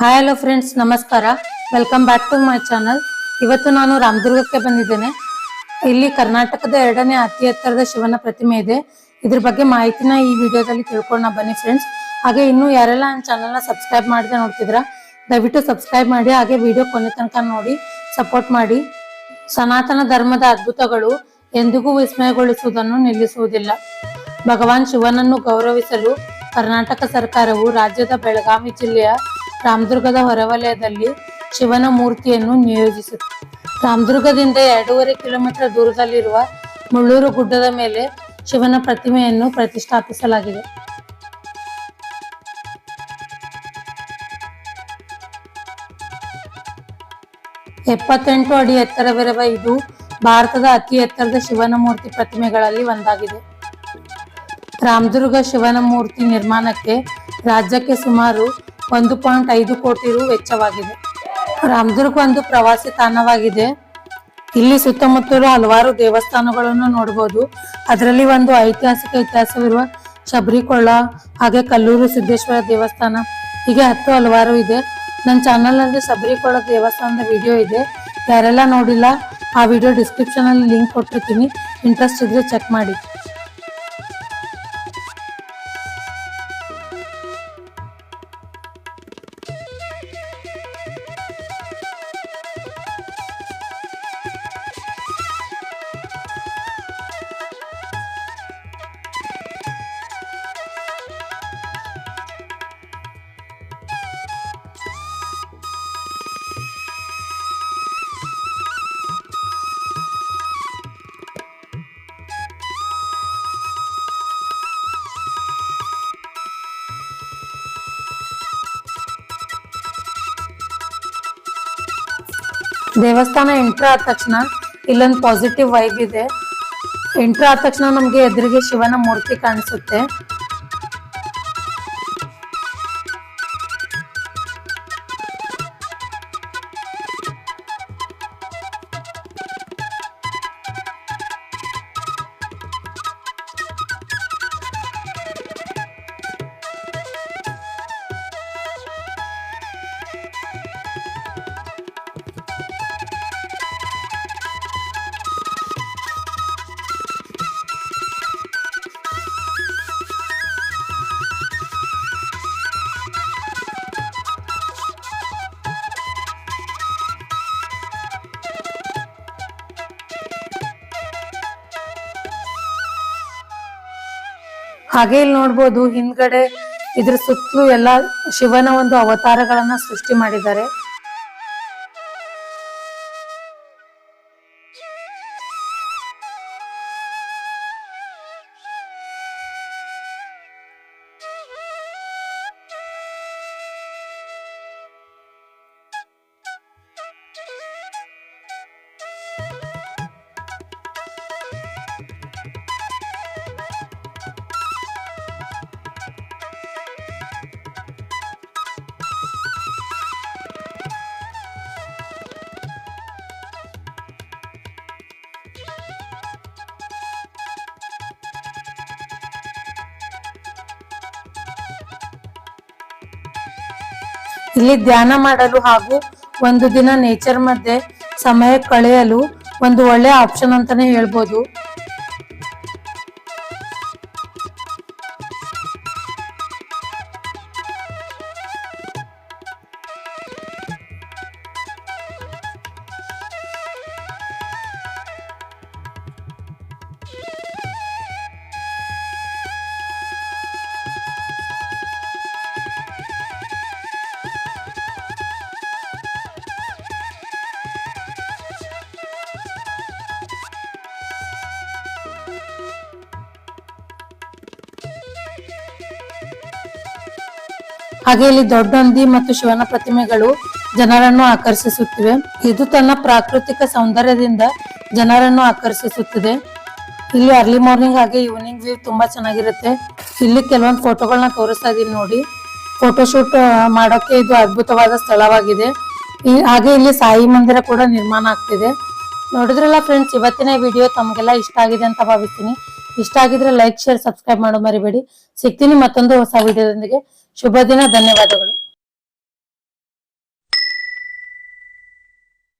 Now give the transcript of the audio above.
Hi hello friends ನಮಸ್ಕಾರ. Welcome back to my channel ಇವತ್ತು ನಾನು ರಾಮದುರ್ಗಕ್ಕೆ ಬಂದಿದ್ದೇನೆ. ಇಲ್ಲಿ ಕರ್ನಾಟಕದ ಎರಡನೇ ಅತಿ ಎತ್ತರದ ಶಿವನ ಪ್ರತಿಮೆ ಇದೆ. ಇದ್ರ ಬಗ್ಗೆ ಮಾಹಿತಿನ ಈ ವಿಡಿಯೋದಲ್ಲಿ ತಿಳ್ಕೊಳ್ಳೋಣ ಬನ್ನಿ ಫ್ರೆಂಡ್ಸ್ ಹಾಗೆ ಇನ್ನೂ ಯಾರೆಲ್ಲ ನನ್ನ ಚಾನಲ್ನ ಸಬ್ಸ್ಕ್ರೈಬ್ ಮಾಡಿದೆ ನೋಡ್ತಿದ್ರ ದಯವಿಟ್ಟು ಸಬ್ಸ್ಕ್ರೈಬ್ ಮಾಡಿ, ಹಾಗೆ ವಿಡಿಯೋ ಕೊನೆ ತನಕ ನೋಡಿ ಸಪೋರ್ಟ್ ಮಾಡಿ. ಸನಾತನ ಧರ್ಮದ ಅದ್ಭುತಗಳು ಎಂದಿಗೂ ವಿಸ್ಮಯಗೊಳಿಸುವುದನ್ನು ನಿಲ್ಲಿಸುವುದಿಲ್ಲ. ಭಗವಾನ್ ಶಿವನನ್ನು ಗೌರವಿಸಲು ಕರ್ನಾಟಕ ಸರ್ಕಾರವು ರಾಜ್ಯದ ಬೆಳಗಾವಿ ಜಿಲ್ಲೆಯ ರಾಮದುರ್ಗದ ಹೊರವಲಯದಲ್ಲಿ ಶಿವನ ಮೂರ್ತಿಯನ್ನು ನಿಯೋಜಿಸಿತು. ರಾಮದುರ್ಗದಿಂದ ಎರಡೂವರೆ ಕಿಲೋಮೀಟರ್ ದೂರದಲ್ಲಿರುವ ಮುಳ್ಳೂರು ಗುಡ್ಡದ ಮೇಲೆ ಶಿವನ ಪ್ರತಿಮೆಯನ್ನು ಪ್ರತಿಷ್ಠಾಪಿಸಲಾಗಿದೆ. ಎಪ್ಪತ್ತೆಂಟು ಅಡಿ ಎತ್ತರವಿರುವ ಇದು ಭಾರತದ ಅತಿ ಎತ್ತರದ ಶಿವನ ಮೂರ್ತಿ ಪ್ರತಿಮೆಗಳಲ್ಲಿ ಒಂದಾಗಿದೆ. ರಾಮದುರ್ಗ ಶಿವನ ಮೂರ್ತಿ ನಿರ್ಮಾಣಕ್ಕೆ ರಾಜ್ಯಕ್ಕೆ ಸುಮಾರು ಒಂದು ಪಾಯಿಂಟ್ ಐದು ಕೋಟಿ ರು ವೆಚ್ಚವಾಗಿದೆ. ರಾಮದುರ್ಗ ಒಂದು ಪ್ರವಾಸಿ ತಾಣವಾಗಿದೆ. ಇಲ್ಲಿ ಸುತ್ತಮುತ್ತಲು ಹಲವಾರು ದೇವಸ್ಥಾನಗಳನ್ನು ನೋಡಬಹುದು. ಅದರಲ್ಲಿ ಒಂದು ಐತಿಹಾಸಿಕ ಇತಿಹಾಸವಿರುವ ಶಬರಿಕೊಳ್ಳ ಹಾಗೆ ಕಲ್ಲೂರು ಸಿದ್ದೇಶ್ವರ ದೇವಸ್ಥಾನ, ಹೀಗೆ ಹತ್ತು ಹಲವಾರು ಇದೆ. ನನ್ನ ಚಾನಲ್ನಲ್ಲಿ ಶಬರಿಕೊಳ್ಳ ದೇವಸ್ಥಾನದ ವಿಡಿಯೋ ಇದೆ. ಯಾರೆಲ್ಲ ನೋಡಿಲ್ಲ, ಆ ವಿಡಿಯೋ ಡಿಸ್ಕ್ರಿಪ್ಷನ್ ಅಲ್ಲಿ ಲಿಂಕ್ ಕೊಟ್ಟಿರ್ತೀನಿ. ಇಂಟ್ರೆಸ್ಟ್ ಇದ್ರೆ ಚೆಕ್ ಮಾಡಿ. ದೇವಸ್ಥಾನ ಎಂಟ್ರ್ ಆದ ತಕ್ಷಣ ಇಲ್ಲೊಂದು ಪಾಸಿಟಿವ್ ವೈಬ್ ಇದೆ. ಎಂಟ್ರ್ ಆದ ತಕ್ಷಣ ನಮಗೆ ಎದುರಿಗೆ ಶಿವನ ಮೂರ್ತಿ ಕಾಣಿಸುತ್ತೆ. ಹಾಗೆ ಇಲ್ಲಿ ನೋಡ್ಬೋದು ಹಿಂದ್ಗಡೆ ಇದ್ರ ಸುತ್ತಲೂ ಎಲ್ಲ ಶಿವನ ಒಂದು ಅವತಾರಗಳನ್ನ ಸೃಷ್ಟಿ ಮಾಡಿದ್ದಾರೆ. ಇಲ್ಲಿ ಧ್ಯಾನ ಮಾಡಲು ಹಾಗೂ ಒಂದು ದಿನ ನೇಚರ್ ಮಧ್ಯೆ ಸಮಯ ಕಳೆಯಲು ಒಂದು ಒಳ್ಳೆ ಆಪ್ಷನ್ ಅಂತಾನೆ ಹೇಳ್ಬೋದು. ಹಾಗೆ ಇಲ್ಲಿ ದೊಡ್ಡ ನಂದಿ ಮತ್ತು ಶಿವನ ಪ್ರತಿಮೆಗಳು ಜನರನ್ನು ಆಕರ್ಷಿಸುತ್ತಿವೆ. ಇದು ತನ್ನ ಪ್ರಾಕೃತಿಕ ಸೌಂದರ್ಯದಿಂದ ಜನರನ್ನು ಆಕರ್ಷಿಸುತ್ತಿದೆ. ಇಲ್ಲಿ ಅರ್ಲಿ ಮಾರ್ನಿಂಗ್ ಹಾಗೆ ಈವ್ನಿಂಗ್ ವ್ಯೂ ತುಂಬಾ ಚೆನ್ನಾಗಿರುತ್ತೆ. ಇಲ್ಲಿ ಕೆಲವೊಂದು ಫೋಟೋಗಳನ್ನ ತೋರಿಸ್ತಾ ಇದೀನಿ ನೋಡಿ. ಫೋಟೋಶೂಟ್ ಮಾಡೋಕೆ ಇದು ಅದ್ಭುತವಾದ ಸ್ಥಳವಾಗಿದೆ. ಹಾಗೆ ಇಲ್ಲಿ ಸಾಯಿ ಮಂದಿರ ಕೂಡ ನಿರ್ಮಾಣ ಆಗ್ತಿದೆ. ನೋಡಿದ್ರಲ್ಲ ಫ್ರೆಂಡ್ಸ್ ಇವತ್ತಿನ ವಿಡಿಯೋ ತಮಗೆಲ್ಲ ಇಷ್ಟ ಆಗಿದೆ ಅಂತ ಭಾವಿಸ್ತೀನಿ. ಇಷ್ಟ ಆಗಿದ್ರೆ ಲೈಕ್ ಶೇರ್ ಸಬ್ಸ್ಕ್ರೈಬ್ ಮಾಡೋ ಮರಿಬೇಡಿ. ಸಿಗ್ತೀನಿ ಮತ್ತೊಂದು ಹೊಸ ವಿಡಿಯೋದೊಂದಿಗೆ ಶುಭ ದಿನ ಧನ್ಯವಾದಗಳು